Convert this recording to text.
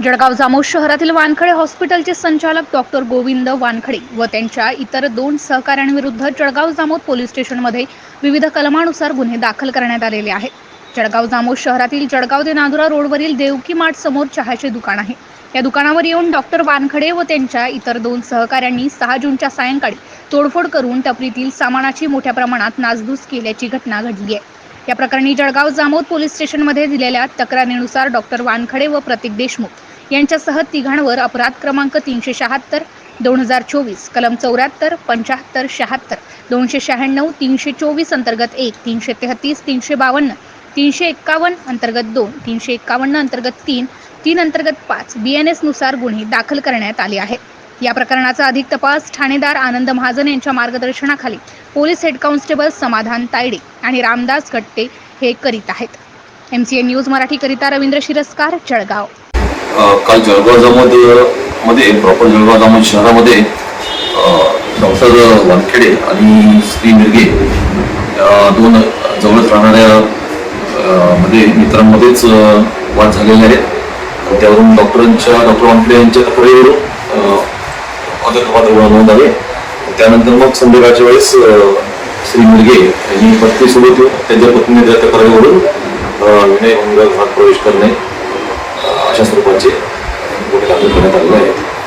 जळगाव जामोद शहरातील वानखडे हॉस्पिटलचे संचालक डॉक्टर गोविंद वानखडे व त्यांच्या इतर दोन सहकाऱ्यांविरुद्ध जळगाव जामोद पोलीस स्टेशनमध्ये विविध कलमानुसार गुन्हे दाखल करण्यात आलेले आहेत. जळगाव जामोद शहरातील जळगाव ते नांदुरा रोडवरील देवकी मार्ट समोर चहाचे दुकान आहे. या दुकानावर येऊन डॉक्टर वानखडे व त्यांच्या इतर दोन सहकाऱ्यांनी सहा जूनच्या सायंकाळी तोडफोड करून टपरीतील सामानाची मोठ्या प्रमाणात नासधूस केल्याची घटना घडली आहे. या प्रकरणी जळगाव जामोद पोलीस स्टेशनमध्ये दिलेल्या तक्रारीनुसार डॉक्टर वानखडे व प्रतीक देशमुख यांच्यासह तिघांवर अपराध क्रमांक तीनशे शहात्तर दोन हजार चोवीस कलम चौऱ्याहत्तर पंच्याहत्तर शहात्तर दोनशे शहाण्णव तीनशे चोवीस अंतर्गत एक तीनशे तेहतीस तीनशे बावन्न तीनशे एक्कावन्न अंतर्गत दोन तीनशे एक्कावन्न अंतर्गत तीन तीन अंतर्गत पाच बी एन एसनुसार गुन्हे दाखल करण्यात आले आहेत. या प्रकरणाचा अधिक तपास ठाणेदार आनंद महाजन यांच्या मार्गदर्शनाखाली पोलीस हेड कॉन्स्टेबल समाधान तायडे आणि रामदास गट्टे हे करीत आहेत. एम सी एन न्यूज मराठीकरिता रवींद्र शिरस्कार जळगाव. काल जळगावमध्ये प्रॉपर जळगाव जामोद शहरामध्ये डॉक्टर वानखेडे आणि श्री मिरगे दोन जवळच राहणाऱ्या मध्ये मित्रांमध्येच वाद झालेले आहेत. त्यावरून डॉक्टरांच्या डॉक्टर वानखेडे यांच्या तक्रारीवर अ, नोंद आले त्यानंतर मग संध्याकाळच्या वेळेस श्री मिरगे यांनी पत्नीसोबत येऊन त्यांच्या पत्नीने त्या तक्रारीवरून विनय विनयभंग घरात प्रवेश करणे अशा स्वरूपाचे गुन्हे दाखल करण्यात आलेले आहेत.